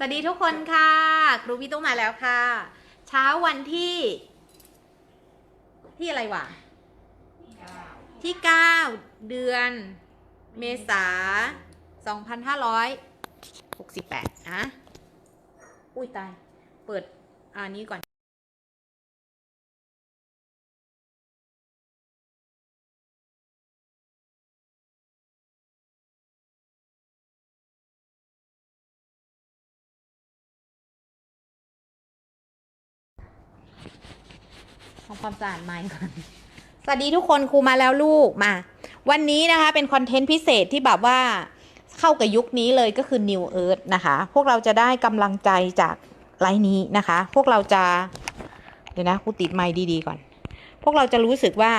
สวัสดีทุกคนค่ะ ครูพี่ตุ้มมาแล้วค่ะ เช้าวันที่ ที่อะไรวะ ที่เก้าเดือน เมษาสองพันห้าร้อยหกสิบแปดนะ อุ้ยตาย เปิดอันนี้ก่อนำความสะอาดไมค์ก่อนสวัสดีทุกคนครูมาแล้วลูกมา วันนี้นะคะเป็นคอนเทนต์พิเศษที่แบบว่าเข้ากับยุคนี้เลยก็คือ New Earth นะคะ พวกเราจะได้กำลังใจจากไลน์นี้นะคะ พวกเราจะเดี๋ยวนะครูติดไมค์ดีๆก่อน พวกเราจะรู้สึกว่า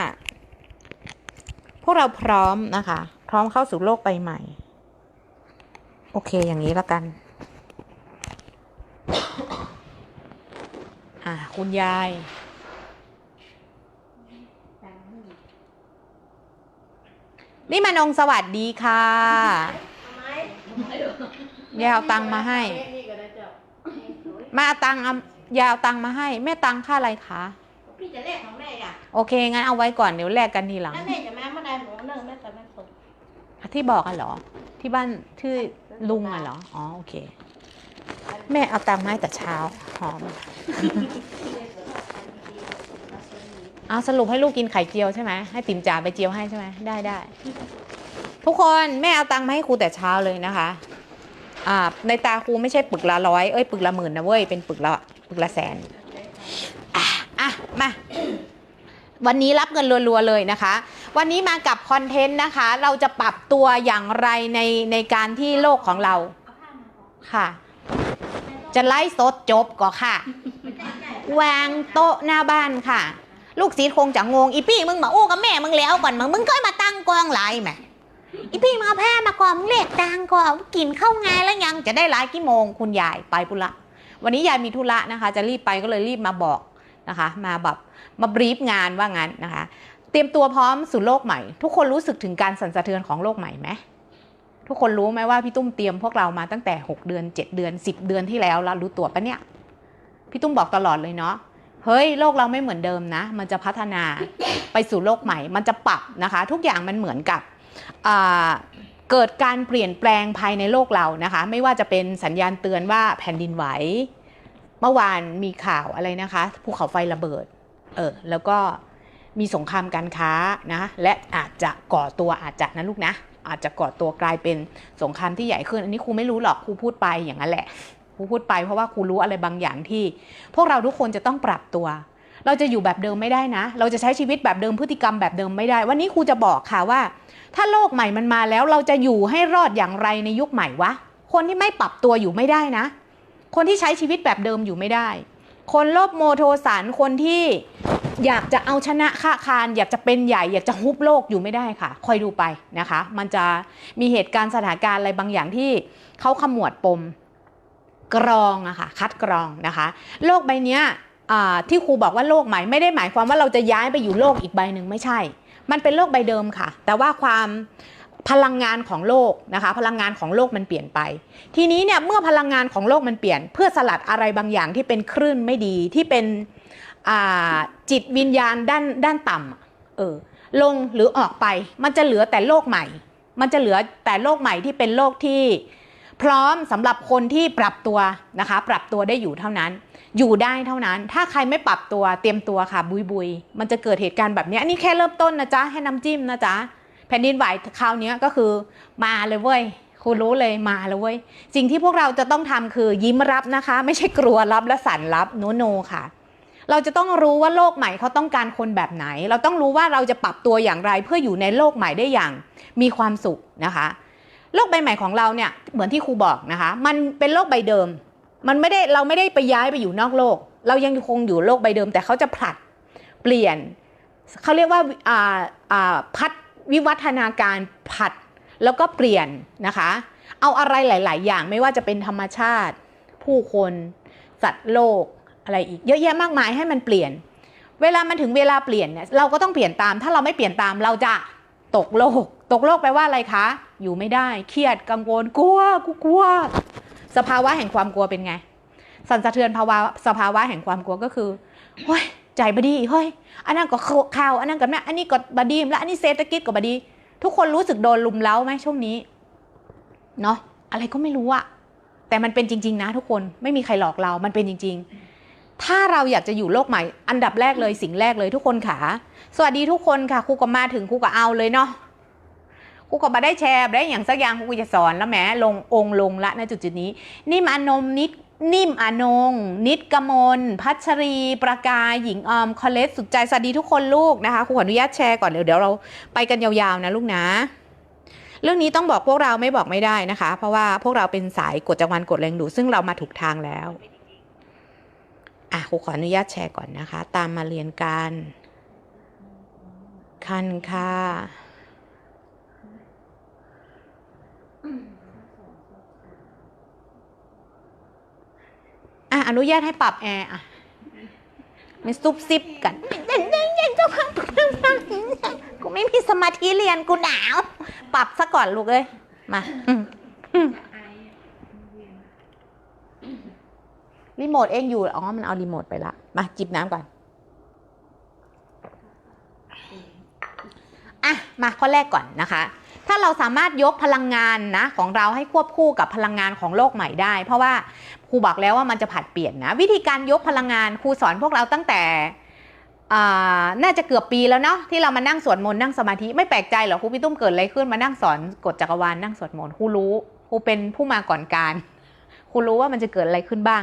พวกเราพร้อมนะคะ พร้อมเข้าสู่โลกใบใหม่ โอเคอย่างนี้แล้วกันอ่าคุณยาย นี่มานงสวัสดีค่ะยายเอาตังมาให้ มาเอาตังเอายายเอาตังมาให้ แม่ตังค่าอะไรคะ พี่จะแลกของแม่อะโอเค งั้นเอาไว้ก่อนเดี๋ยวแลกกันทีหลัง แล้วแม่จะมาเมื่อใดหมูนึ่งแม่แต่แม่ส่งที่บอกกันเหรอ ที่บ้านชื่อลุงอะเหรอ อ๋อ โอเค แม่เอาตังมาให้แต่เช้า หอม อาสรุปให้ลูกกินไข่เจียวใช่ไหมให้ติ๋มจ๋าไปเจียวให้ใช่ไหมได้ได้ทุกคนแม่เอาตังค์มาให้ครูแต่เช้าเลยนะคะ อ่า ในตาครูไม่ใช่ปึกละร้อยเอ้ยปึกละหมื่นนะเว้ยเป็นปึกละปึกละแสนอะอะมาวันนี้รับเงินรัวๆเลยนะคะ วันนี้มากับคอนเทนต์นะคะ เราจะปรับตัวอย่างไรในในการที่โลกของเราค่ะ จะไล่สดจบก็ค่ะ วางโต๊ะหน้าบ้านค่ะ ลูกศิษย์คงจะงงอีพี่มึงมาอู้กับแม่มึงแล้วก่อนมึงมึงก็มาตั้งกองหลายแหมอีพี่มาแพ้มาก่อนมึงเรียกตังก่อนกินเข้าไงแล้วยังจะได้หลายกี่โมงคุณยายไปปุระวันนี้ยายมีธุระนะคะ จะรีบไปก็เลยรีบมาบอกนะคะ มาแบบมาบรีฟงานว่างั้นนะคะ เตรียมตัวพร้อมสู่โลกใหม่ ทุกคนรู้สึกถึงการสั่นสะเทือนของโลกใหม่ไหมทุกคนรู้ไหมว่าพี่ตุ้มเตรียมพวกเรามาตั้งแต่ 6 เดือน 7 เดือน 10 เดือนที่แล้วแล้วรู้ตัวปะเนี่ยพี่ตุ้มบอกตลอดเลยเนาะ เฮ้ยโลกเราไม่เหมือนเดิมนะ มันจะพัฒนาไปสู่โลกใหม่ มันจะปรับนะคะ ทุกอย่างมันเหมือนกับเกิดการเปลี่ยนแปลงภายในโลกเรานะคะ ไม่ว่าจะเป็นสัญญาณเตือนว่าแผ่นดินไหว เมื่อวานมีข่าวอะไรนะคะภูเขาไฟระเบิดเออแล้วก็มีสงครามการค้านะและอาจจะก่อตัวอาจจะนะลูกนะ อาจจะก่อตัวกลายเป็นสงครามที่ใหญ่ขึ้น อันนี้ครูไม่รู้หรอกครูพูดไปอย่างนั้นแหละ รูพูดไปเพราะว่าครูรู้อะไรบางอย่างที่ พวกเราทุกคนจะต้องปรับตัว เราจะอยู่แบบเดิมไม่ได้นะ เราจะใช้ชีวิตแบบเดิมพฤติกรรมแบบเดิมไม่ได้ วันนี้ครูจะบอกค่ะว่า ถ้าโลกใหม่มันมาแล้วเราจะอยู่ให้รอดอย่างไรในยุคใหม่วะคนที่ไม่ปรับตัวอยู่ไม่ได้นะ คนที่ใช้ชีวิตแบบเดิมอยู่ไม่ได้ คนโลภโมโทสันคนที่อยากจะเอาชนะค่าคารอยากจะเป็นใหญ่ อยากจะฮุบโลกอยู่ไม่ได้ค่ะ คอยดูไปนะคะ มันจะมีเหตุการณ์สถานการณ์อะไรบางอย่างที่เขาขมวดปม กรองอะค่ะคัดกรองนะคะ โลกใบนี้ที่ครูบอกว่าโลกใหม่ไม่ได้หมายความว่าเราจะย้ายไปอยู่โลกอีกใบหนึ่งไม่ใช่ มันเป็นโลกใบเดิมค่ะ แต่ว่าความพลังงานของโลกนะคะ พลังงานของโลกมันเปลี่ยนไป ทีนี้เนี่ยเมื่อพลังงานของโลกมันเปลี่ยน เพื่อสลัดอะไรบางอย่างที่เป็นคลื่นไม่ดีที่เป็นจิตวิญญาณด้านด้านต่ำเออลงหรือออกไป มันจะเหลือแต่โลกใหม่ มันจะเหลือแต่โลกใหม่ที่เป็นโลกที่ พร้อมสำหรับคนที่ปรับตัวนะคะ ปรับตัวได้อยู่เท่านั้น อยู่ได้เท่านั้น ถ้าใครไม่ปรับตัวเตรียมตัวค่ะบุยบุยมันจะเกิดเหตุการณ์แบบนี้อันนี้แค่เริ่มต้นนะจ๊ะให้น้ำจิ้มนะจ๊ะแผ่นดินไหวคราวนี้ก็คือมาเลยเว้ยคุณรู้เลยมาเลยเว้ยสิ่งที่พวกเราจะต้องทำคือยิ้มรับนะคะ ไม่ใช่กลัวรับและสั่นรับโนโนค่ะ เราจะต้องรู้ว่าโลกใหม่เขาต้องการคนแบบไหน เราต้องรู้ว่าเราจะปรับตัวอย่างไรเพื่ออยู่ในโลกใหม่ได้อย่างมีความสุขนะคะ โลกใบใหม่ของเราเนี่ยเหมือนที่ครูบอกนะคะ มันเป็นโลกใบเดิม มันไม่ได้เราไม่ได้ไปย้ายไปอยู่นอกโลก เรายังคงอยู่โลกใบเดิม แต่เขาจะผลัดเปลี่ยนเขาเรียกว่าาาพัดวิวัฒนาการผัดแล้วก็เปลี่ยนนะคะ เอาอะไรหลาย ๆ อย่างไม่ว่าจะเป็นธรรมชาติ ผู้คนสัตว์โลกอะไรอีก เยอะแยะมากมายให้มันเปลี่ยน เวลามันถึงเวลาเปลี่ยนเนี่ยเราก็ต้องเปลี่ยนตาม ถ้าเราไม่เปลี่ยนตามเราจะตกโลก ตกโลกแปลว่าอะไรคะ อยู่ไม่ได้ เครียดกังวลกลัวกูกลัว สภาวะแห่งความกลัวเป็นไง สั่นสะเทือนภาวะสภาวะแห่งความกลัวก็คือเฮ้ยใจบดีเฮ้ยอันนั้นก็ข่าวอันนั้นก็แม่อันนี้ก็บดีและอันนี้เศรษฐกิจก็บดี ทุกคนรู้สึกโดนลุมเล้าไหมช่วงนี้เนาะอะไรก็ไม่รู้อะแต่มันเป็นจริง ๆ นะ ทุกคนไม่มีใครหลอกเรา มันเป็นจริง ๆ ถ้าเราอยากจะอยู่โลกใหม่ อันดับแรกเลยสิ่งแรกเลยทุกคนขาสวัสดีทุกคนค่ะครูก็มาถึงครูก็เอาเลยเนาะ ครูก็มาได้แชร์ได้อย่างสักอย่างครูก็จะสอนแล้วแหมลงองลงละในจุดจุดนี้ นิ่มอนมนิดนิ่มอนง นิดกมล พัชรี ประกาย หญิงออมคอเลสสุดใจ สวัสดีทุกคนลูกนะคะครูขออนุญาตแชร์ก่อนเดี๋ยวเดี๋ยวเราไปกันยาวๆนะลูกนะ เรื่องนี้ต้องบอกพวกเราไม่บอกไม่ได้นะคะ เพราะว่าพวกเราเป็นสายกดจังหวันกดแรงดู ซึ่งเรามาถูกทางแล้ว อะครูขออนุญาตแชร์ก่อนนะคะ ตามมาเรียนกัน คันค่ะ อะอนุญาตให้ปรับแอร์อะไม่ซุบซิบกันเย็นเย็นเย็นเจ้าค่ะกูไม่มีสมาธิเรียนกูหนาว ปรับซะก่อนลูกเอ้ย มารีโมทเองอยู่ อ๋อ มันเอารีโมทไปละ มาจิบน้ำก่อน อะ มาข้อแรกก่อนนะคะ ถ้าเราสามารถยกพลังงานนะของเราให้ควบคู่กับพลังงานของโลกใหม่ได้ เพราะว่าครูบอกแล้วว่ามันจะผัดเปลี่ยนนะ วิธีการยกพลังงานครูสอนพวกเราตั้งแต่อาน่าจะเกือบปีแล้วเนาะที่เรามานั่งสวดมนต์นั่งสมาธิไม่แปลกใจหรอกครูพี่ตุ้มเกิดอะไรขึ้นมานั่งสอนกฎจักรวาลนั่งสวดมนต์ครูรู้ครูเป็นผู้มาก่อนการครูรู้ว่ามันจะเกิดอะไรขึ้นบ้าง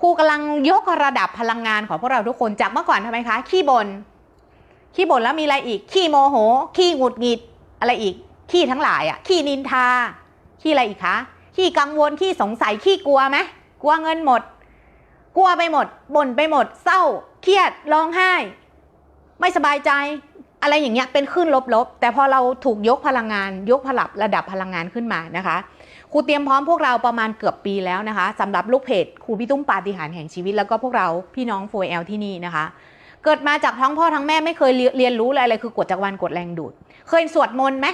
ครูกำลังยกระดับพลังงานของพวกเราทุกคนจากเมื่อก่อนทำไมคะขี้บน่นขี้บ่นแล้วมีอะไรอีกขี้โมโหขี้หงุดหงิดอะไรอีก ขี้ทั้งหลายอะขี้นินทา ขี้อะไรอีกคะ ขี้กังวล ขี้สงสัย ขี้กลัวไหมกลัวเงินหมด กลัวไปหมด บ่นไปหมด เศร้า เครียด ร้องไห้ ไม่สบายใจ อะไรอย่างเงี้ย เป็นขึ้นลบๆ แต่พอเราถูกยกพลังงาน ยกผลับระดับพลังงานขึ้นมานะคะ ครูเตรียมพร้อมพวกเราประมาณเกือบปีแล้วนะคะสำหรับลูกเพจครูพี่ตุ้มปาฏิหาริย์แห่งชีวิต แล้วก็พวกเราพี่น้องโฟเอลที่นี่นะคะเกิดมาจากท้องพ่อทั้งแม่ไม่เคยเรียนรู้อะไรเลยคือกฎจักรวาลกฎแรงดูด เคยสวดมนต์ไหม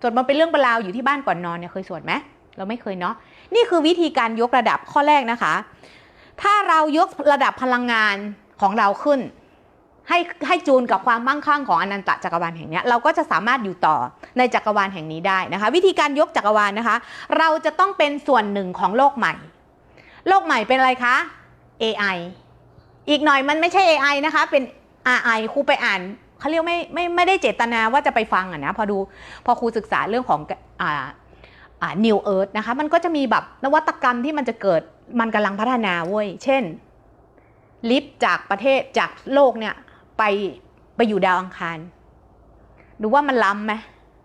สวดมนต์เป็นเรื่องเป็นราวอยู่ที่บ้านก่อนนอนเนี่ยเคยสวดไหมเราไม่เคยเนาะนี่คือวิธีการยกระดับข้อแรกนะคะ ถ้าเรายกระดับพลังงานของเราขึ้น ให้ให้จูนกับความมั่งคั่งของอนันตจักรวาลแห่งนี้เราก็จะสามารถอยู่ต่อในจักรวาลแห่งนี้ได้นะคะ วิธีการยกจักรวาลนะคะ เราจะต้องเป็นส่วนหนึ่งของโลกใหม่ โลกใหม่เป็นอะไรคะ AI อีกหน่อยมันไม่ใช่ AI นะคะเป็น RI ครูไปอ่าน เขาเรียกไม่ไม่ไม่ได้เจตนาว่าจะไปฟังอะนะพอดูพอครูศึกษาเรื่องของอ่าอ่า New Earth นะคะมันก็จะมีแบบนวัตกรรมที่มันจะเกิดมันกำลังพัฒนาเว้ย เช่น ลิฟต์จากประเทศจากโลกเนี่ยไปไปอยู่ดาวอังคาร ดูว่ามันล้ำไหม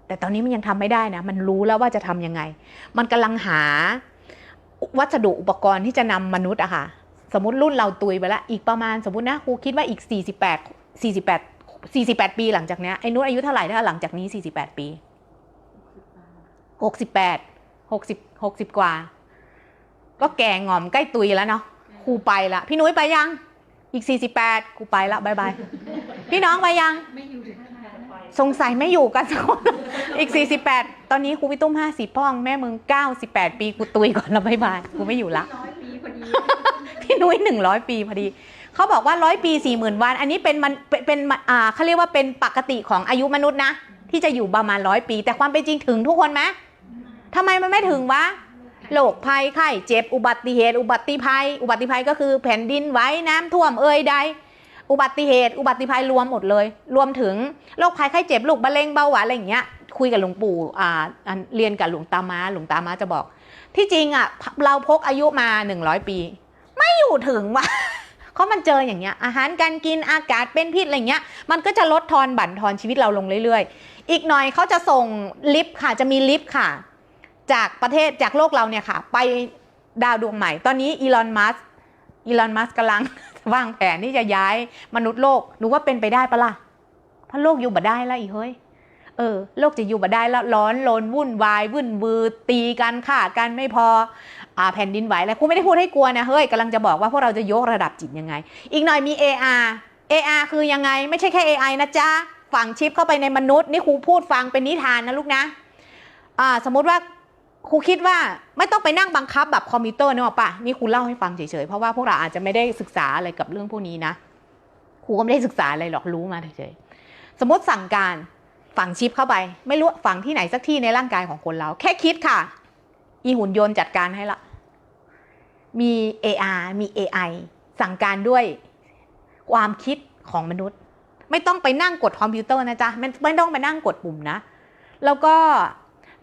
แต่ตอนนี้มันยังทำไม่ได้นะ มันรู้แล้วว่าจะทำยังไง มันกำลังหาวัสดุอุปกรณ์ที่จะนำมนุษย์อะค่ะ สมมติรุ่นเราตุยไปล้วอีกประมาณสมมตินะครูคิดว่าอีก 48 48 48 ปีหลังจากเนี้ยไอ้นุ้อายุเท่าไหร่ถ้าหลังจากนี้ 48 ปี 68 60 60 กว่า ก็แก่งอมใกล้ตุยแล้วเนาะครูไปละพี่นุ้ยไปยัง อีก 48กูไปละบายบายพี่น้องไปยังไม่อยู่ถึงขนาดนั้นสงสัยไม่อยู่กันสักคนอีก 48 ตอนนี้ครูพี่ตุ้ม50พ่องแม่มึง 98 ปีกูตุยก่อนแล้วบายบายกูไม่อยู่ละร้อยปีพอดีพี่นุ้ย100 ปีพอดี เขาบอกว่า100ปี40,000วัน อันนี้เป็นมันเป็นเป็นอ่าเขาเรียกว่าเป็นปกติของอายุมนุษย์นะ ที่จะอยู่ประมาณร้อยปี แต่ความเป็นจริงถึงทุกคนไหมทำไมมันไม่ถึงวะโรคภัยไข้เจ็บอุบัติเหตุ อุบัติภัย อุบัติภัยก็คือแผ่นดินไหวน้ำท่วมเอ่ยใด อุบัติเหตุ อุบัติภัยรวมหมดเลย รวมถึงโรคภัยไข้เจ็บลูกมะเร็งเบาหวานอะไรอย่างเงี้ยคุยกับหลวงปู่อ่าเรียนกับหลวงตามาหลวงตามาจะบอก ที่จริงอะเราพกอายุมา100ปี ไม่อยู่ถึงวะ เพราะมันเจออย่างเงี้ยอาหารการกินอากาศเป็นพิษอะไรเงี้ยมันก็จะลดทอนบั่นทอนชีวิตเราลงเรื่อยๆ อีกหน่อยเขาจะส่งลิฟต์ค่ะจะมีลิฟต์ค่ะ จากประเทศจากโลกเราเนี่ยค่ะ ไปดาวดวงใหม่ ตอนนี้อีลอนมัสอีลอนมัสกำลังวางแผนที่จะย้ายมนุษย์โลกหนูว่าเป็นไปได้ปะล่ะเพราะโลกอยู่บ่ได้แล้วอีเฮ้ยเออโลกจะอยู่บ่ได้แล้วร้อนรนวุ่นวายวุ่นวือตีกันฆ่ากันไม่พอ แผ่นดินไหวแล้วครูไม่ได้พูดให้กลัวนะเฮ้ยกำลังจะบอกว่าพวกเราจะยกระดับจิตยังไง อีกหน่อยมี AR AR คือยังไงไม่ใช่แค่ AI นะจ๊ะฝังชิปเข้าไปในมนุษย์นี่ครูพูดฟังเป็นนิทานนะลูกนะอ่าสมมติว่าครูคิดว่าไม่ต้องไปนั่งบังคับแบบคอมพิวเตอร์เนกอะปะนี่ครูเล่าให้ฟังเฉยๆเพราะว่าพวกเราอาจจะไม่ได้ศึกษาอะไรกับเรื่องพวกนี้นะครูก็ไม่ได้ศึกษาอะไรหรอกรู้มาเฉยๆสมมติสั่งการฝังชิปเข้าไป ไม่รู้ฝังที่ไหนสักที่ในร่างกายของคนเรา แค่คิดค่ะ อีหุ่นยนต์จัดการให้ละ มี AR มี AI สั่งการด้วยความคิดของมนุษย์ ไม่ต้องไปนั่งกดคอมพิวเตอร์นะจ๊ะไม่ไม่ต้องไปนั่งกดปุ่มนะ แล้วก็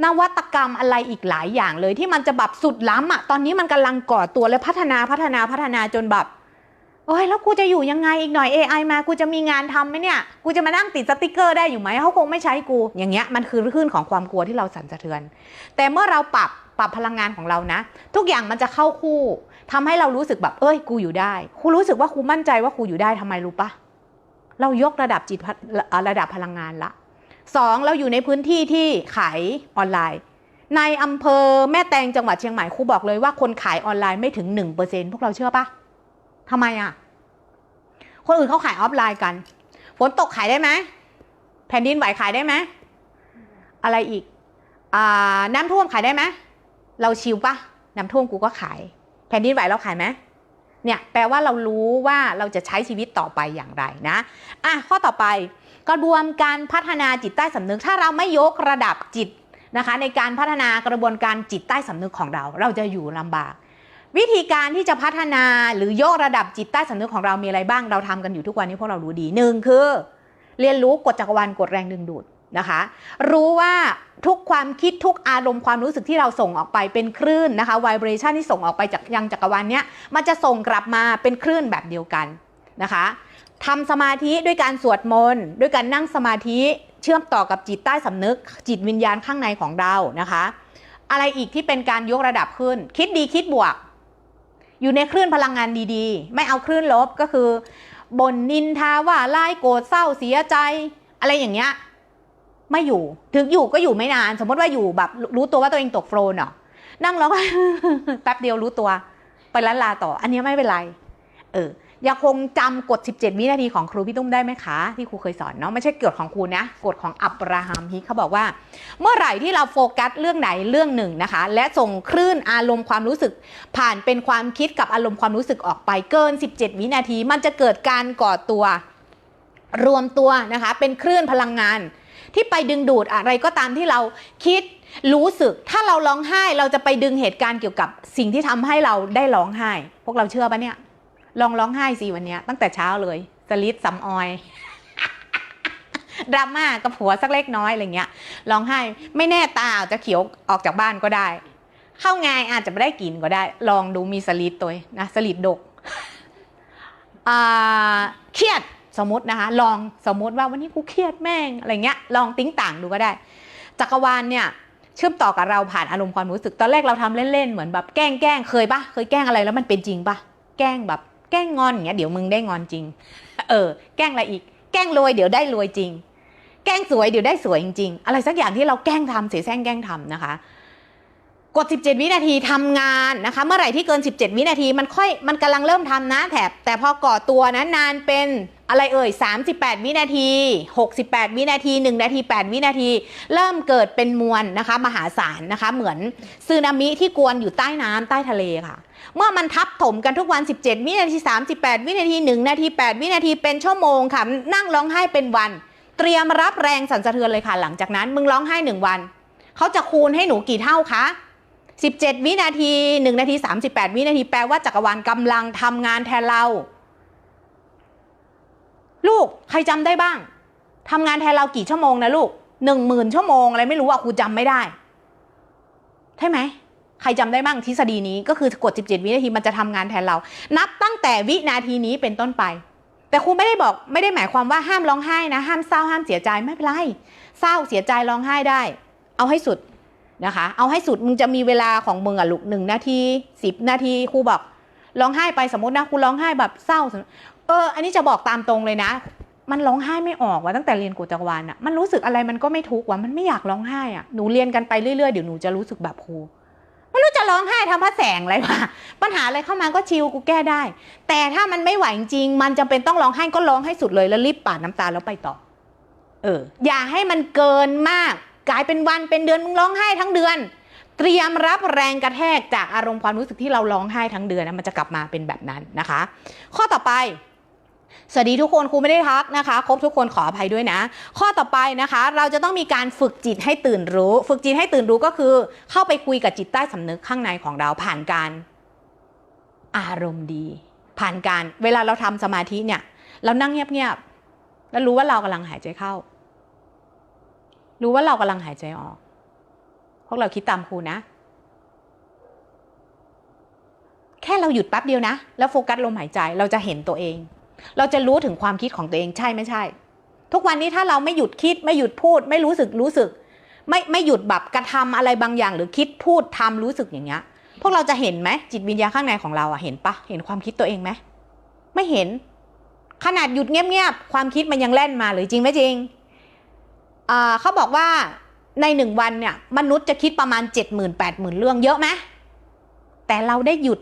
นวัตกรรมอะไรอีกหลายอย่างเลยที่มันจะแบบสุดล้ำอะตอนนี้มันกำลังก่อตัวและพัฒนาพัฒนาพัฒนาจนแบบโอ้ยแล้วกูจะอยู่ยังไงอีกหน่อย AI มากูจะมีงานทำไหมเนี่ย กูจะมานั่งติดสติกเกอร์ได้อยู่ไหมเขาคงไม่ใช้กู อย่างเงี้ยมันคือคลื่นของความกลัวที่เราสั่นสะเทือน แต่เมื่อเราปรับ ปรับพลังงานของเรานะ ทุกอย่างมันจะเข้าคู่ทำให้เรารู้สึกแบบเอ้ยกูอยู่ได้ครูรู้สึกว่าครูมั่นใจว่าครูอยู่ได้ทำไมรู้ปะเรายกระดับจิตระดับพลังงานละสองเราอยู่ในพื้นที่ที่ขายออนไลน์ ในอำเภอแม่แตงจังหวัดเชียงใหม่ครูบอกเลยว่าคนขายออนไลน์ไม่ถึง 1%พวกเราเชื่อปะทำไมอะ คนอื่นเขาขายออฟไลน์กัน ฝนตกขายได้ไหมแผ่นดินไหวขายได้ไหมอะไรอีกอน้ำท่วมขายได้ไหม เราชิวปะน้ำท่วมกูก็ขาย แผ่นดินไหวเราขายไหมเนี่ยแปลว่าเรารู้ว่าเราจะใช้ชีวิตต่อไปอย่างไรนะอะข้อต่อไปกระบวนการพัฒนาจิตใต้สำนึก ถ้าเราไม่ยกระดับจิตนะคะในการพัฒนากระบวนการจิตใต้สำนึกของเรา เราจะอยู่ลำบาก วิธีการที่จะพัฒนาหรือยกระดับจิตใต้สำนึกของเรามีอะไรบ้าง เราทำกันอยู่ทุกวันนี้พวกเรารู้ดีหนึ่งคือ เรียนรู้กฎจักรวาลกฎแรงดึงดูด นะคะ รู้ว่าทุกความคิดทุกอารมณ์ความรู้สึกที่เราส่งออกไปเป็นคลื่นนะคะไวเบรชันที่ส่งออกไปจากยังจักรวาลเนี้ยมันจะส่งกลับมาเป็นคลื่นแบบเดียวกันนะคะทำสมาธิด้วยการสวดมนต์ด้วยการนั่งสมาธิเชื่อมต่อกับจิตใต้สำนึก จิตวิญญาณข้างในของเรานะคะ อะไรอีกที่เป็นการยกระดับขึ้น คิดดีคิดบวก อยู่ในคลื่นพลังงานดีๆ ไม่เอาคลื่นลบก็คือบนนินทาว่าไล่โกรธเศร้าเสียใจ อะไรอย่างเงี้ย ไม่อยู่ ถึงอยู่ก็อยู่ไม่นาน สมมติว่าอยู่แบบรู้ตัวว่าตัวเองตกโฟลนเนาะนั่งแล้วก็แป๊บเดียวรู้ตัว ไปล้านลาต่อ อันนี้ไม่เป็นไร เออยังคงจำกฎ 17 วินาทีของครูพี่ตุ้มได้ไหมคะ ที่ครูเคยสอนเนาะไม่ใช่กฎของครูนะกฎของอับราฮัมฮิกเขาบอกว่า เมื่อไหร่ที่เราโฟกัสเรื่องไหนเรื่องหนึ่งนะคะ และส่งคลื่นอารมณ์ความรู้สึก ผ่านเป็นความคิดกับอารมณ์ความรู้สึกออกไปเกิน 17 วินาที มันจะเกิดการก่อตัว รวมตัวนะคะ เป็นคลื่นพลังงาน ที่ไปดึงดูดอะไรก็ตามที่เราคิดรู้สึก ถ้าเราร้องไห้เราจะไปดึงเหตุการณ์เกี่ยวกับสิ่งที่ทำให้เราได้ร้องไห้ พวกเราเชื่อปะเนี่ยลองร้องไห้สิวันนี้ตั้งแต่เช้าเลยสลิดสำออยดราม่ากับผัวสักเล็กน้อยอะไรเงี้ยร้องไห้ไม่แน่ตาอาจจะเขียวออกจากบ้านก็ได้ เข้างานอาจจะไม่ได้กินก็ได้ ลองดูมีสลิดตัวนะสลิดดกอ่าเครียด สมมตินะคะ ลองสมมติว่าวันนี้กูเครียดแม่งอะไรเงี้ย ลองติ้งต่างดูก็ได้ จักรวาลเนี่ยเชื่อมต่อกับเราผ่านอารมณ์ความรู้สึก ตอนแรกเราทำเล่นๆ เหมือนแบบแกล้งแกล้งเคยปะเคยแกล้งอะไรแล้วมันเป็นจริงปะแกล้งแบบแกล้งงอนอย่างเงี้ยเดี๋ยวมึงได้งอนจริง เออ แกล้งอะไรอีก แกล้งรวยเดี๋ยวได้รวยจริง แกล้งสวยเดี๋ยวได้สวยจริง ๆ อะไรสักอย่างที่เราแกล้งทำเสียแซงแกล้งทำนะคะ กด 17 วินาทีทำงานนะคะ เมื่อไหร่ที่เกิน 17 วินาทีมันค่อยมันกำลังเริ่มทำนะแถบแต่พอก่อตัวนะนานเป็นอะไรเอ่ย 38 วินาที 68 วินาที 1 นาที 8 วินาที เริ่มเกิดเป็นมวลนะคะ มหาศาลนะคะ เหมือนซึนามิที่กวนอยู่ใต้น้ำใต้ทะเลค่ะ เมื่อมันทับถมกันทุกวัน 17 วินาที 38 วินาที 1 นาที 8 วินาทีเป็นชั่วโมงค่ะ นั่งร้องไห้เป็นวัน เตรียมรับแรงสั่นสะเทือนเลยค่ะ หลังจากนั้นมึงร้องไห้หนึ่งวัน เขาจะคูณให้หนูกี่เท่าคะ 17 วินาที 1 นาที 38 วินาทีแปลว่าจักรวาลกำลังทำงานแทนเรา ลูกใครจำได้บ้างทำงานแทนเรากี่ชั่วโมงนะลูกหนึ่งหมื่นชั่วโมงอะไรไม่รู้อะครูจำไม่ได้ใช่ไหมใครจำได้บ้างทฤษฎีนี้ก็คือกด 17 วินาทีมันจะทำงานแทนเรา นับตั้งแต่วินาทีนี้เป็นต้นไป แต่ครูไม่ได้บอกไม่ได้หมายความว่าห้ามร้องไห้นะ ห้ามเศร้าห้ามเสียใจไม่เป็นไรเศร้าเสียใจร้องไห้ได้ เอาให้สุด นะคะ เอาให้สุดมึงจะมีเวลาของมึงอะลูกหนึ่งนาทีสิบนาทีครูบอกร้องไห้ไปสมมตินะครูร้องไห้แบบเศร้า เออ อันนี้จะบอกตามตรงเลยนะ มันร้องไห้ไม่ออกว่ะตั้งแต่เรียนกุจักวาลอะมันรู้สึกอะไรมันก็ไม่ทุกข์ว่ะมันไม่อยากร้องไห้อะหนูเรียนกันไปเรื่อยๆเดี๋ยวหนูจะรู้สึกแบบครูไม่รู้จะร้องไห้ทำพระแสงอะไรวะปัญหาอะไรเข้ามาก็ชิวกูแก้ได้ แต่ถ้ามันไม่ไหวจริงมันจำเป็นต้องร้องไห้ก็ร้องให้สุดเลยแล้วรีบปาดน้ำตาแล้วไปต่อ เออ อย่าให้มันเกินมาก กลายเป็นวันเป็นเดือนมึงร้องไห้ทั้งเดือน เตรียมรับแรงกระแทกจากอารมณ์ความรู้สึกที่เราร้องไห้ทั้งเดือนนะมันจะกลับมาเป็นแบบนั้นนะคะ ข้อต่อไปสวัสดีทุกคนครูไม่ได้ทักนะคะ ครบทุกคนขออภัยด้วยนะ ข้อต่อไปนะคะ เราจะต้องมีการฝึกจิตให้ตื่นรู้ ฝึกจิตให้ตื่นรู้ก็คือ เข้าไปคุยกับจิตใต้สำนึกข้างในของเราผ่านการอารมณ์ดี ผ่านการเวลาเราทำสมาธิเนี่ย เรานั่งเงียบๆแล้วรู้ว่าเรากำลังหายใจเข้า รู้ว่าเรากำลังหายใจออก พวกเราคิดตามครูนะ แค่เราหยุดแป๊บเดียวนะ แล้วโฟกัสลมหายใจเราจะเห็นตัวเอง เราจะรู้ถึงความคิดของตัวเองใช่ไม่ใช่ ทุกวันนี้ถ้าเราไม่หยุดคิดไม่หยุดพูด ไม่รู้สึกรู้สึก ไม่ไม่หยุดแบบกระทำอะไรบางอย่าง หรือคิดพูดทำรู้สึกอย่างเงี้ยพวกเราจะเห็นไหมจิตวิญญาณข้างในของเราอะเห็นปะเห็นความคิดตัวเองไหมไม่เห็น ขนาดหยุดเงียบๆความคิดมันยังแล่นมาเลยจริงไหมจริง เขาบอกว่าในหนึ่งวันเนี่ยมนุษย์จะคิดประมาณเจ็ดหมื่นแปดหมื่นเรื่องเยอะไหมแต่เราได้หยุด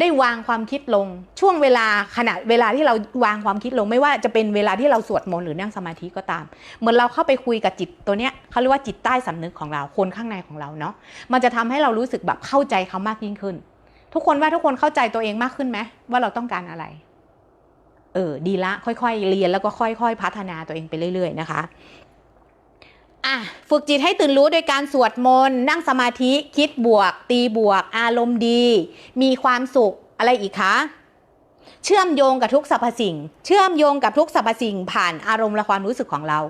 ได้วางความคิดลงช่วงเวลาขณะเวลาที่เราวางความคิดลงไม่ว่าจะเป็นเวลาที่เราสวดมนต์หรือนั่งสมาธิก็ตาม เหมือนเราเข้าไปคุยกับจิตตัวเนี้ยเขาเรียกว่าจิตใต้สำนึกของเราคนข้างในของเราเนาะมันจะทำให้เรารู้สึกแบบเข้าใจเขามากยิ่งขึ้น ทุกคนว่าทุกคนเข้าใจตัวเองมากขึ้นไหมว่าเราต้องการอะไร เออดีละค่อยๆเรียนแล้วก็ค่อย ๆ พัฒนาตัวเองไปเรื่อย ๆ นะคะ อะฝึกจิตให้ตื่นรู้โดยการสวดมนต์นั่งสมาธิคิดบวก ตีบวก อารมณ์ดี มีความสุขอะไรอีกคะเชื่อมโยงกับทุกสรรพสิ่ง เชื่อมโยงกับทุกสรรพสิ่ง ผ่านอารมณ์และความรู้สึกของเรา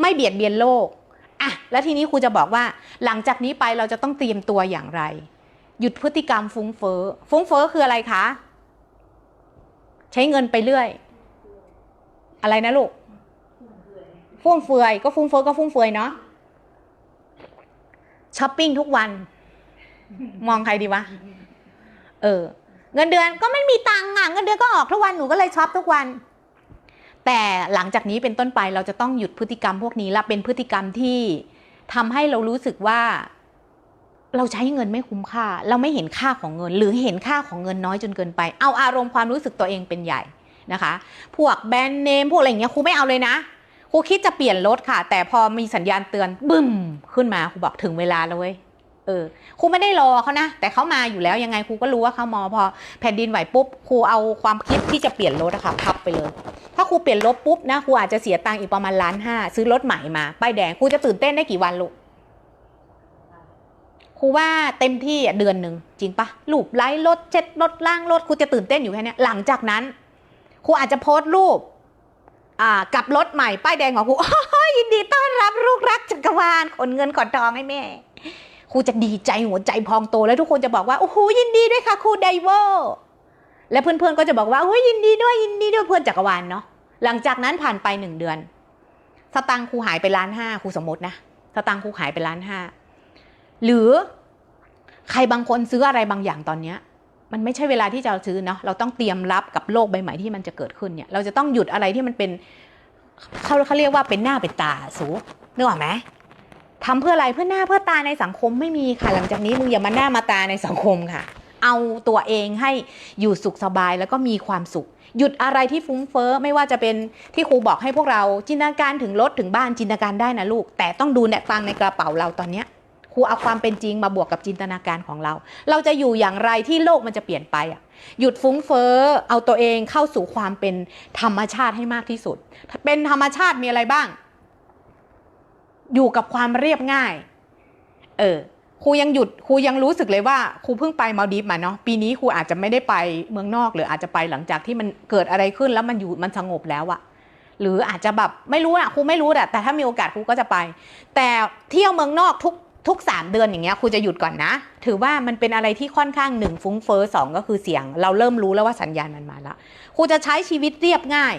ไม่เบียดเบียนโลกอะแล้วทีนี้ครูจะบอกว่า หลังจากนี้ไปเราจะต้องเตรียมตัวอย่างไร หยุดพฤติกรรมฟุ้งเฟ้อฟุ้งเฟ้อคืออะไรคะ ใช้เงินไปเรื่อย อะไรนะลูก ฟุ่มเฟือยก็ฟุ้งเฟ้อก็ฟุ่มเฟือยเนาะช้อปปิ้งทุกวัน มองใครดีวะ เออ เงินเดือนก็ไม่มีตังค์อะเงินเดือนก็ออกทุกวันหนูก็เลยช็อปทุกวัน แต่หลังจากนี้เป็นต้นไปเราจะต้องหยุดพฤติกรรมพวกนี้และเป็นพฤติกรรมที่ทำให้เรารู้สึกว่า เราใช้เงินไม่คุ้มค่า เราไม่เห็นค่าของเงิน หรือเห็นค่าของเงินน้อยจนเกินไป เอาอารมณ์ความรู้สึกตัวเองเป็นใหญ่นะคะ พวกแบรนด์เนมพวกอะไรอย่างเงี้ยครูไม่เอาเลยนะ ครูคิดจะเปลี่ยนรถค่ะ แต่พอมีสัญญาณเตือนบึ้มขึ้นมาครูบอกถึงเวลาแล้วเว้ยเออครูไม่ได้รอเขานะ แต่เขามาอยู่แล้วยังไงครูก็รู้ว่าเขามอพอแผ่นดินไหวปุ๊บครูเอาความคิดที่จะเปลี่ยนรถอะค่ะพับไปเลย ถ้าครูเปลี่ยนรถปุ๊บนะครูอาจจะเสียตังค์อีกประมาณล้านห้าซื้อรถใหม่มาป้ายแดงครูจะตื่นเต้นได้กี่วันลูกครูว่าเต็มที่เดือนหนึ่งจริงปะรูปไล่รถเช็ดรถล่างรถครูจะตื่นเต้นอยู่แค่เนี้ยหลังจากนั้นครูอาจจะโพสต์รูป กับรถใหม่ป้ายแดงของครูยินดีต้อนรับลูกรักจักรวาลขนเงินขนทองให้แม่ครูจะดีใจหัวใจพองโตแล้วทุกคนจะบอกว่าโอ้โหยินดีด้วยค่ะครูไดเวอร์และเพื่อนๆก็จะบอกว่าโอ้ยยินดีด้วยยินดีด้วยเพื่อนจักรวาลเนาะหลังจากนั้นผ่านไปหนึ่งเดือน สตังค์ครูหายไปล้านห้าครูสมมตินะสตังค์ครูหายไปล้านห้าหรือใครบางคนซื้ออะไรบางอย่างตอนเนี้ย มันไม่ใช่เวลาที่จะซื้อเนาะเราต้องเตรียมรับกับโลกใบใหม่ที่มันจะเกิดขึ้นเนี่ยเราจะต้องหยุดอะไรที่มันเป็นเขาเขาเรียกว่าเป็นหน้าเป็นตาสูนึกออกไหมทำเพื่ออะไรเพื่อหน้าเพื่อตาในสังคมไม่มีค่ะหลังจากนี้มึงอย่ามาหน้ามาตาในสังคมค่ะ เอาตัวเองให้อยู่สุขสบายแล้วก็มีความสุข หยุดอะไรที่ฟุ้งเฟ้อไม่ว่าจะเป็นที่ครูบอกให้พวกเราจินตนาการถึงรถถึงบ้านจินตนาการได้นะลูก แต่ต้องดูเนี่ยตังในกระเป๋าเราตอนเนี้ย รูเอาความเป็นจริงมาบวกกับจินตนาการของเรา เราจะอยู่อย่างไรที่โลกมันจะเปลี่ยนไปอะหยุดฟุ้งเฟ้อเอาตัวเองเข้าสู่ความเป็นธรรมชาติให้มากที่สุด เป็นธรรมชาติมีอะไรบ้าง อยู่กับความเรียบง่าย เออครูยังหยุดครูยังรู้สึกเลยว่าครูเพิ่งไปมาดีฟมาเนาะปีนี้ครูอาจจะไม่ได้ไปเมืองนอก หรืออาจจะไปหลังจากที่มันเกิดอะไรขึ้นแล้วมันอยู่มันสงบแล้วอะหรืออาจจะแบบไม่รู้อะครูไม่รู้อะแต่ถ้ามีโอกาสครูก็จะไป แต่เที่ยวเมืองนอกทุก ทุกสามเดือนอย่างเงี้ยครูจะหยุดก่อนนะ ถือว่ามันเป็นอะไรที่ค่อนข้างหนึ่งฟุ้งเฟ้อสองก็คือเสียง เราเริ่มรู้แล้วว่าสัญญาณมันมาแล้วครูจะใช้ชีวิตเรียบง่าย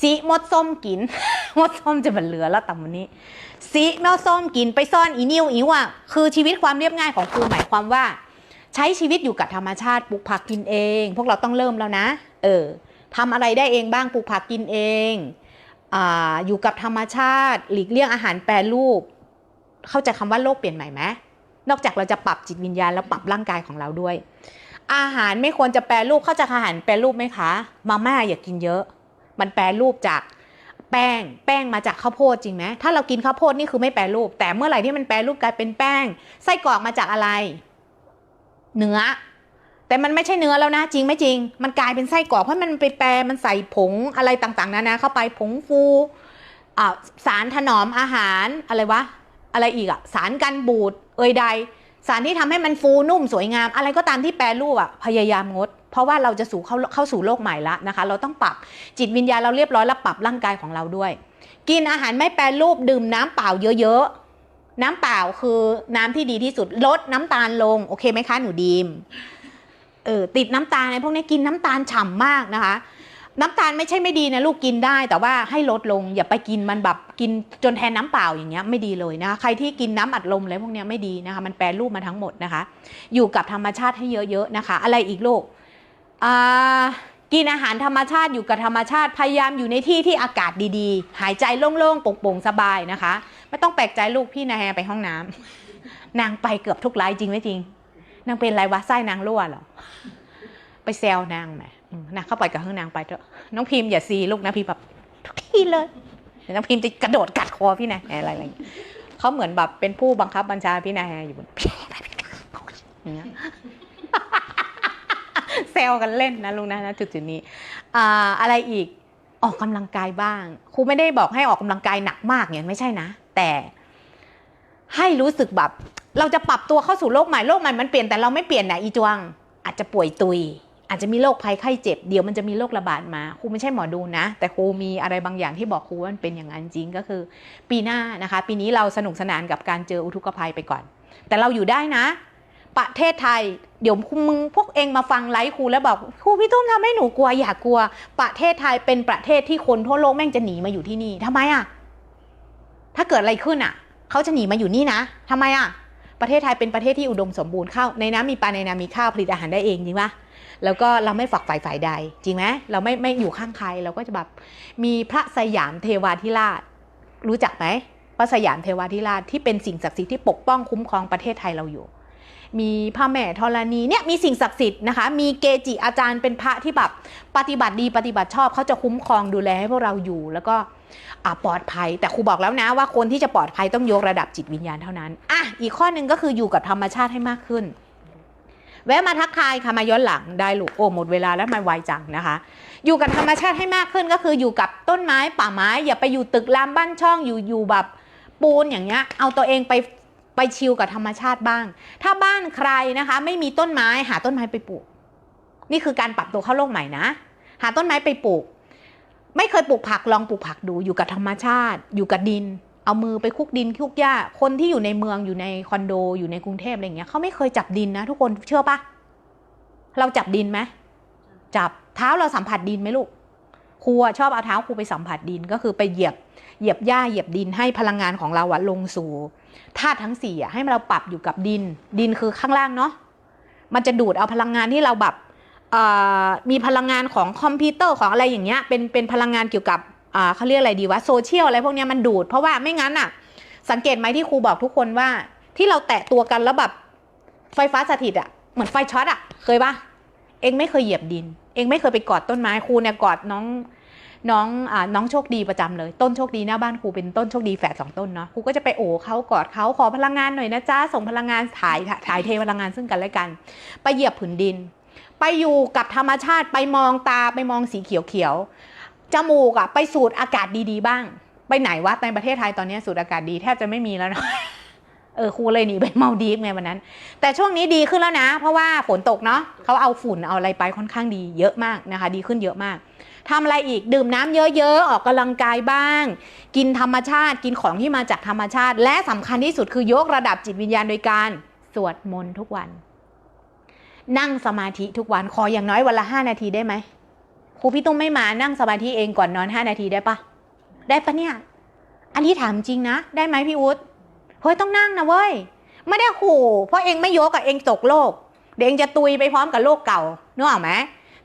สีมดส้มกิน มดส้มจะมันเหลือแล้วต่วันนี้สีมดส้มกินไปซ่อนอีนิวอีว่าคือชีวิตความเรียบง่ายของครูหมายความว่า ใช้ชีวิตอยู่กับธรรมชาติปลูกผักกินเอง พวกเราต้องเริ่มแล้วนะ เออทำอะไรได้เองบ้างปลูกผักกินเองออยู่กับธรรมชาติ หลีกเลี่ยงอาหารแปรรูป เข้าใจคำว่าโลกเปลี่ยนใหม่ไหมนอกจากเราจะปรับจิตวิญญาณแล้วปรับร่างกายของเราด้วย อาหารไม่ควรจะแปรรูปเข้าใจอาหารแปรรูปไหมคะมาม่าอย่ากินเยอะ มันแปรรูปจากแป้ง แป้งมาจากข้าวโพดจริงไหมถ้าเรากินข้าวโพดนี่คือไม่แปรรูป แต่เมื่อไหร่ที่มันแปรรูปกลายเป็นแป้ง ไส้กรอกมาจากอะไร เนื้อ แต่มันไม่ใช่เนื้อแล้วนะ จริงไม่จริง มันกลายเป็นไส้กรอกเพราะมันไปแปรมันใส่ผงอะไรต่างๆนานาเข้าไปผงฟูสารถนอมอาหารอะไรวะ อะไรอีกอะสารกันบูดเอยใด สารที่ทำให้มันฟูนุ่มสวยงาม อะไรก็ตามที่แปรรูปอะพยายามงด เพราะว่าเราจะสู่เข้าเข้าสู่โลกใหม่ละนะคะ เราต้องปรับจิตวิญญาณเราเรียบร้อยแล้วปรับร่างกายของเราด้วย กินอาหารไม่แปรรูปดื่มน้ำเปล่าเยอะๆ น้ำเปล่าคือน้ำที่ดีที่สุดลดน้ำตาลลงโอเคไหมคะหนูดีมเออติดน้ำตาลในพวกนี้กินน้ำตาลฉ่ำมากนะคะ น้ำตาลไม่ใช่ไม่ดีนะลูกกินได้ แต่ว่าให้ลดลงอย่าไปกินมันแบบกินจนแทนน้ำเปล่าอย่างเงี้ยไม่ดีเลยนะคะใครที่กินน้ำอัดลมอะไรพวกเนี้ยไม่ดีนะคะมันแปรรูปมาทั้งหมดนะคะ อยู่กับธรรมชาติให้เยอะๆนะคะ อะไรอีกลูกอ่ากินอาหารธรรมชาติอยู่กับธรรมชาติพยายามอยู่ในที่ที่อากาศดีๆ หายใจโล่งๆโปร่งๆสบายนะคะ ไม่ต้องแปลกใจลูกพี่นายไปห้องน้ำนางไปเกือบทุกไลฟ์จริงไหมจริง นางเป็นไรวะไส้นางรั่วเหรอไปแซวนางแหม นางเข้าไปกับข้างนางไปเถอะน้องพิมพ์อย่าซีลูกนะพิมพ์แบบทุกทีเลยเดี๋ยวน้องพิมพ์จะกระโดดกัดคอพี่นายอะไรอะไรเขาเหมือนแบบเป็นผู้บังคับบัญชาพี่นายอยู่บนอย่างเงี้ยแซวกันเล่นนะลุงนะนะจุดจุดนี้อ่าอะไรอีกออกกำลังกายบ้างครูไม่ได้บอกให้ออกกำลังกายหนักมากเนี่ยไม่ใช่นะ แต่ให้รู้สึกแบบ เราจะปรับตัวเข้าสู่โลกใหม่โลกใหม่มันเปลี่ยนแต่เราไม่เปลี่ยนนะอีจวง อาจจะป่วยตุย อาจจะมีโรคภัยไข้เจ็บเดี๋ยวมันจะมีโรคระบาดมาครูไม่ใช่หมอดูนะ แต่ครูมีอะไรบางอย่างที่บอกครูว่ามันเป็นอย่างนั้นจริงก็คือ ปีหน้านะคะ ปีนี้เราสนุกสนานกับการเจออุทกภัยไปก่อน แต่เราอยู่ได้นะ ประเทศไทยเดี๋ยวมึงพวกเองมาฟังไลฟ์ครูแล้วบอกครูพี่ตุ้มทำให้หนูกลัวอย่ากลัว ประเทศไทยเป็นประเทศที่คนทั่วโลกแม่งจะหนีมาอยู่ที่นี่ทำไมอะถ้าเกิดอะไรขึ้นอะเขาจะหนีมาอยู่นี่นะทำไมอะประเทศไทยเป็นประเทศที่อุดมสมบูรณ์ข้าวในน้ำมีปลาในน้ำมีข้าวผลิตอาหารได้เองจริงปะ แล้วก็เราไม่ฝักฝ่ายฝ่ายใด จริงไหมเราไม่ไม่อยู่ข้างใครเราก็จะแบบมีพระสยามเทวาธิราช รู้จักไหมพระสยามเทวาธิราชที่เป็นสิ่งศักดิ์สิทธิ์ที่ปกป้องคุ้มครองประเทศไทยเราอยู่ มีพระแม่ธรณีเนี่ยมีสิ่งศักดิ์สิทธิ์นะคะ มีเกจิอาจารย์เป็นพระที่แบบปฏิบัติดีปฏิบัติชอบเขาจะคุ้มครองดูแลให้พวกเราอยู่แล้วก็ปลอดภัย แต่ครูบอกแล้วนะว่าคนที่จะปลอดภัยต้องยกระดับจิตวิญญาณเท่านั้นอะอีกข้อหนึ่งก็คืออยู่กับธรรมชาติให้มากขึ้น แวะมาทักทายค่ะมาย้อนหลังได้ลูกโอ้หมดเวลาแล้วมาไวจังนะคะ อยู่กับธรรมชาติให้มากขึ้นก็คืออยู่กับต้นไม้ป่าไม้ อย่าไปอยู่ตึกรามบ้านช่องอยู่อยู่แบบปูนอย่างเงี้ยเอาตัวเองไปไปชิลกับธรรมชาติบ้าง ถ้าบ้านใครนะคะ ไม่มีต้นไม้หาต้นไม้ไปปลูก นี่คือการปรับตัวเข้าโลกใหม่นะ หาต้นไม้ไปปลูก ไม่เคยปลูกผักลองปลูกผักดูอยู่กับธรรมชาติ อยู่กับดิน เอามือไปคุกดินคุกหญ้า คนที่อยู่ในเมืองอยู่ในคอนโดอยู่ในกรุงเทพอะไรเงี้ยเขาไม่เคยจับดินนะทุกคนเชื่อปะเราจับดินไหมจับเท้าเราสัมผัสดินไหมลูกครูชอบเอาเท้าครูไปสัมผัสดินก็คือไปเหยียบเหยียบหญ้าเหยียบดินให้พลังงานของเราอะลงสู่ธาตุทั้งสี่อะให้เราปรับอยู่กับดิน ดินคือข้างล่างเนาะมันจะดูดเอาพลังงานที่เราแบบมีพลังงานของคอมพิวเตอร์ของอะไรอย่างเงี้ยเป็นเป็นพลังงานเกี่ยวกับ เขาเรียกอะไรดีวะโซเชียลอะไรพวกนี้มันดูด เพราะว่าไม่งั้นอะสังเกตไหมที่ครูบอกทุกคนว่า ที่เราแตะตัวกันแล้วแบบไฟฟ้าสถิตอะเหมือนไฟช็อตอะเคยปะเองไม่เคยเหยียบดิน เองไม่เคยไปกอดต้นไม้ครูเนี่ยกอดน้องน้องอ่าน้องโชคดีประจำเลย ต้นโชคดีหน้าบ้านครูเป็นต้นโชคดีแฝดสองต้นเนาะครูก็จะไปโอบเขากอดเขาขอพลังงานหน่อยนะจ๊ะส่งพลังงานถ่ายถ่ายเทพลังงานซึ่งกันและกัน ไปเหยียบผืนดิน ไปอยู่กับธรรมชาติไปมองตาไปมองสีเขียวเขียว จมูกอะไปสูดอากาศดีๆบ้าง ไปไหนวะในประเทศไทยตอนนี้สูดอากาศดีแทบจะไม่มีแล้วนะเออครูเลยหนีไปเมาดีฟไงวันนั้น แต่ช่วงนี้ดีขึ้นแล้วนะ เพราะว่าฝนตกเนาะเขาเอาฝุ่นเอาอะไรไปค่อนข้างดีเยอะมากนะคะ ดีขึ้นเยอะมากทำอะไรอีกดื่มน้ำเยอะๆ ออกกำลังกายบ้าง กินธรรมชาติ กินของที่มาจากธรรมชาติ และสำคัญที่สุดคือยกระดับจิตวิญญาณโดยการสวดมนต์ทุกวัน นั่งสมาธิทุกวันขออย่างน้อยวันละห้านาทีได้ไหม ครูพี่ตุ้มไม่มานั่งสมาธิเองก่อนนอนห้านาทีได้ปะได้ปะเนี่ย อันนี้ถามจริงนะ ได้ไหมพี่อุ๊ดเฮ้ยต้องนั่งนะเว้ย ไม่ได้ขู่เพราะเองไม่ยกอะเองตกโลก เดี๋ยวเองจะตุยไปพร้อมกับโลกเก่านึกออกไหม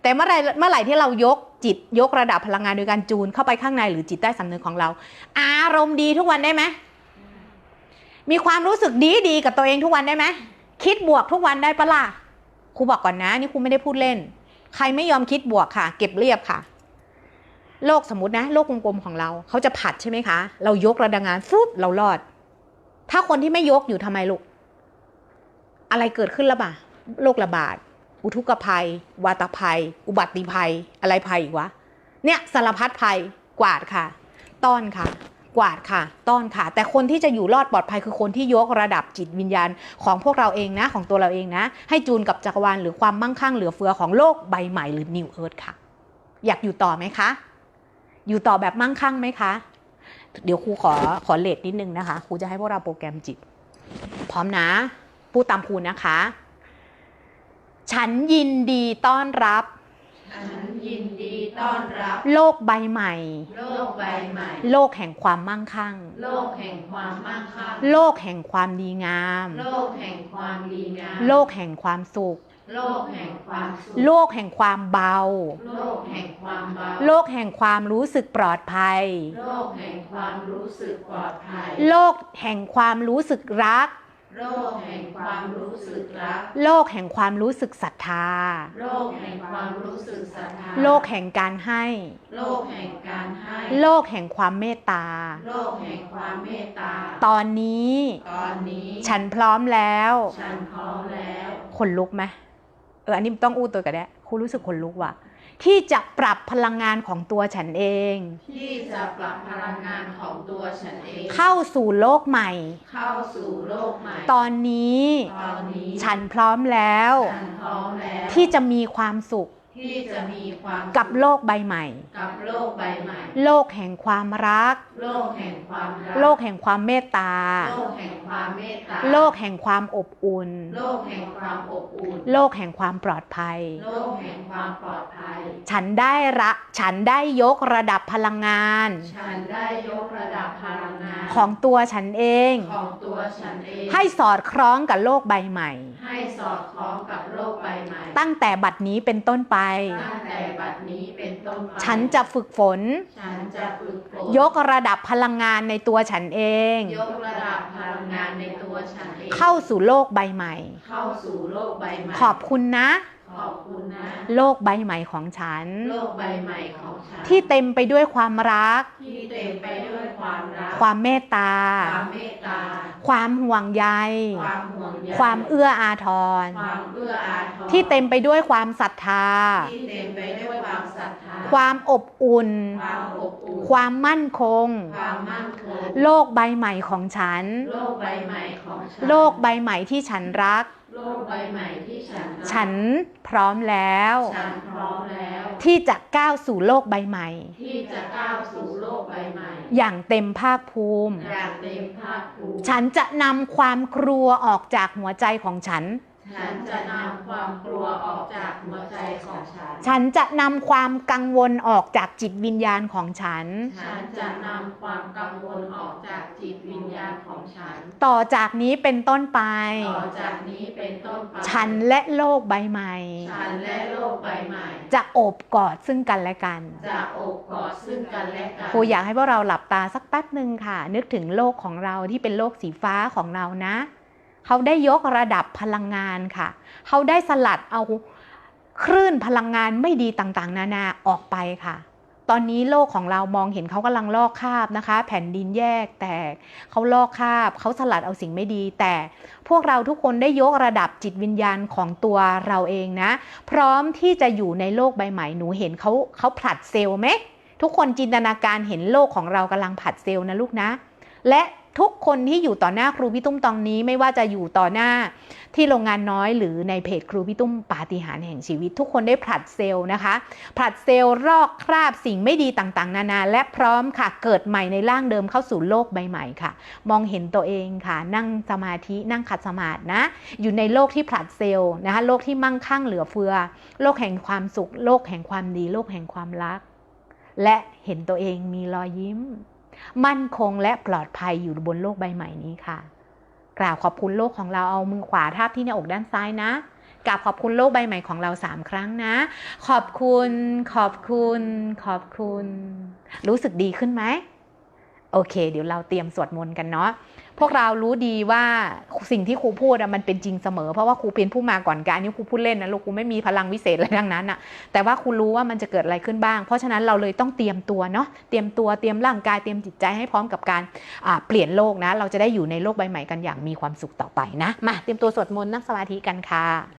แต่เมื่อไรเมื่อไหร่ที่เรายกจิตยกระดับพลังงานโดยการจูนเข้าไปข้างในหรือจิตใต้สำนึกของเรา อารมณ์ดีทุกวันได้ไหมมีความรู้สึกดีดีกับตัวเองทุกวันได้ไหมคิดบวกทุกวันได้ปะล่ะครูบอกก่อนนะ นี่ครูไม่ได้พูดเล่น ใครไม่ยอมคิดบวกค่ะ เก็บเรียบค่ะ โลกสมมตินะ โลกกลมๆของเราเขาจะผัดใช่ไหมคะ เรายกระดังงานฟึบเรารอด ถ้าคนที่ไม่ยกอยู่ทำไมลูก อะไรเกิดขึ้นแล้วบ่ะโรคระบาด อุทกภัย วาตภัย อุบัติภัย อะไรภัยอีกวะ เนี่ยสารพัดภัย กวาดค่ะ ต้อนค่ะ กวาดค่ะ ต้อนค่ะ แต่คนที่จะอยู่รอดปลอดภัยคือคนที่ยกระดับจิตวิญญาณของพวกเราเองนะ ของตัวเราเองนะ ให้จูนกับจักรวาลหรือความมั่งคั่งเหลือเฟือของโลกใบใหม่หรือนิวเอิร์ธค่ะ อยากอยู่ต่อไหมคะ อยู่ต่อแบบมั่งคั่งไหมคะ เดี๋ยวครูขอขอเลทนิดนึงนะคะครูจะให้พวกเราโปรแกรมจิต พร้อมนะ พูดตามครูนะคะ ฉันยินดีต้อนรับฉัน ยินดีต้อนรับ โลกใบใหม่ โลกใบใหม่ โลกแห่งความมั่งคั่ง โลกแห่งความมั่งคั่ง โลกแห่งความดีงาม โลกแห่งความดีงาม โลกแห่งความสุข โลกแห่งความสุข โลกแห่งความเบา โลกแห่งความเบา โลกแห่งความรู้สึกปลอดภัย โลกแห่งความรู้สึกปลอดภัย โลกแห่งความรู้สึกรัก โลกแห่งความรู้สึกรัก โลกแห่งความรู้สึกศรัทธา โลกแห่งความรู้สึกศรัทธา โลกแห่งการให้ โลกแห่งการให้ โลกแห่งความเมตตา โลกแห่งความเมตตา ตอนนี้ ตอนนี้ ฉันพร้อมแล้ว ฉันพร้อมแล้ว ขนลุกไหมเออ อันนี้ต้องอู้ตัวกันแด้ครูรู้สึกขนลุกว่ะ ที่จะปรับพลังงานของตัวฉันเอง ที่จะปรับพลังงานของตัวฉันเอง เข้าสู่โลกใหม่ เข้าสู่โลกใหม่ ตอนนี้ ตอนนี้ ฉันพร้อมแล้ว ฉันพร้อมแล้ว ที่จะมีความสุข ที่จะมีความกับโลกใบใหม่ กับโลกใบใหม่ โลกแห่งความรัก โลกแห่งความรัก โลกแห่งความเมตตา โลกแห่งความเมตตา โลกแห่งความอบอุ่น โลกแห่งความอบอุ่น โลกแห่งความปลอดภัย โลกแห่งความปลอดภัย ฉันได้ระฉันได้ยกระดับพลังงาน ฉันได้ยกระดับพลังงาน ของตัวฉันเอง ของตัวฉันเอง ให้สอดคล้องกับโลกใบใหม่ ให้สอดคล้องกับโลกใบใหม่ ตั้งแต่บัดนี้เป็นต้นไปตั้งแต่บัดนี้เป็นต้นไปฉันจะฝึกฝน ฉันจะฝึกฝนยกระดับพลังงานในตัวฉันเอง ยกระดับพลังงานในตัวฉันเอง เข้าสู่โลกใบใหม่ เข้าสู่โลกใบใหม่ ขอบคุณนะ ขอบคุณนะ โลกใบใหม่ของฉัน โลกใบใหม่ของฉัน ที่เต็มไปด้วยความรัก ที่เต็มไปด้วยความรัก ความเมตตา ความเมตตา ความห่วงใย ความห่วงใย ความเอื้ออาทร ความเอื้ออาทร ที่เต็มไปด้วยความศรัทธา ที่เต็มไปด้วยความศรัทธา ความอบอุ่น ความอบอุ่น ความมั่นคง ความมั่นคง โลกใบใหม่ของฉัน โลกใบใหม่ของฉัน โลกใบใหม่ที่ฉันรัก โลกใบใหม่ที่ฉันรักฉันพร้อมแล้ว ฉันพร้อมแล้ว ที่จะก้าวสู่โลกใบใหม่ ที่จะก้าวสู่โลกใบใหม่ อย่างเต็มภาคภูมิ อย่างเต็มภาคภูมิ ฉันจะนำความกลัวออกจากหัวใจของฉัน ฉันจะนำความกลัวออกจากหัวใจของฉัน ฉันจะนำความกังวลออกจากจิตวิญญาณของฉัน ฉันจะนำความกังวลออกจากจิตวิญญาณของฉัน ต่อจากนี้เป็นต้นไป ต่อจากนี้เป็นต้นไป ฉันและโลกใบใหม่ ฉันและโลกใบใหม่ จะโอบกอดซึ่งกันและกัน จะโอบกอดซึ่งกันและกัน ครูอยากให้พวกเราหลับตาสักแป๊บหนึ่งค่ะ นึกถึงโลกของเราที่เป็นโลกสีฟ้าของเรานะ เขาได้ยกระดับพลังงานค่ะ เขาได้สลัดเอาคลื่นพลังงานไม่ดีต่างๆ นานาออกไปค่ะ ตอนนี้โลกของเรามองเห็นเขากำลังลอกคาบนะคะ แผ่นดินแยกแตกเขาลอกคาบเขาสลัดเอาสิ่งไม่ดี แต่พวกเราทุกคนได้ยกระดับจิตวิญญาณของตัวเราเองนะ พร้อมที่จะอยู่ในโลกใบใหม่หนูเห็นเขาเขาผลัดเซลล์ไหมทุกคนจินตนาการเห็นโลกของเรากำลังผลัดเซลล์นะลูกนะ และ ทุกคนที่อยู่ต่อหน้าครูพี่ตุ้มตอนนี้ไม่ว่าจะอยู่ต่อหน้าที่โรงงานน้อยหรือในเพจครูพี่ตุ้มปาฏิหาริย์แห่งชีวิต ทุกคนได้ผลัดเซลล์นะคะ ผลัดเซลล์รอกคราบสิ่งไม่ดีต่างๆ นานา และพร้อมค่ะ เกิดใหม่ในร่างเดิมเข้าสู่โลกใบใหม่ค่ะ มองเห็นตัวเองค่ะ นั่งสมาธินั่งขัดสมาธินะ อยู่ในโลกที่ผลัดเซลล์นะคะโลกที่มั่งคั่งเหลือเฟือ โลกแห่งความสุข โลกแห่งความดี โลกแห่งความรัก และเห็นตัวเองมีรอยยิ้ม มั่นคงและปลอดภัยอยู่บนโลกใบใหม่นี้ค่ะ กล่าวขอบคุณโลกของเราเอามือขวาทาบที่หน้าอกด้านซ้ายนะกราบขอบคุณโลกใบใหม่ของเราสามครั้งนะ ขอบคุณ ขอบคุณ ขอบคุณ รู้สึกดีขึ้นไหม โอเค เดี๋ยวเราเตรียมสวดมนต์กันเนาะ พวกเรารู้ดีว่าสิ่งที่ครูพูดอะมันเป็นจริงเสมอ เพราะว่าครูเป็นผู้มาก่อนการนี้ครูพูดเล่นนะลูกครูไม่มีพลังวิเศษอะไรทั้งนั้นอะแต่ว่าครูรู้ว่ามันจะเกิดอะไรขึ้นบ้าง เพราะฉะนั้นเราเลยต้องเตรียมตัวเนาะเตรียมตัวเตรียมร่างกายเตรียมจิตใจให้พร้อมกับการเปลี่ยนโลกนะ เราจะได้อยู่ในโลกใบใหม่กันอย่างมีความสุขต่อไปนะมาเตรียมตัวสวดมนต์นั่งสมาธิกันค่ะ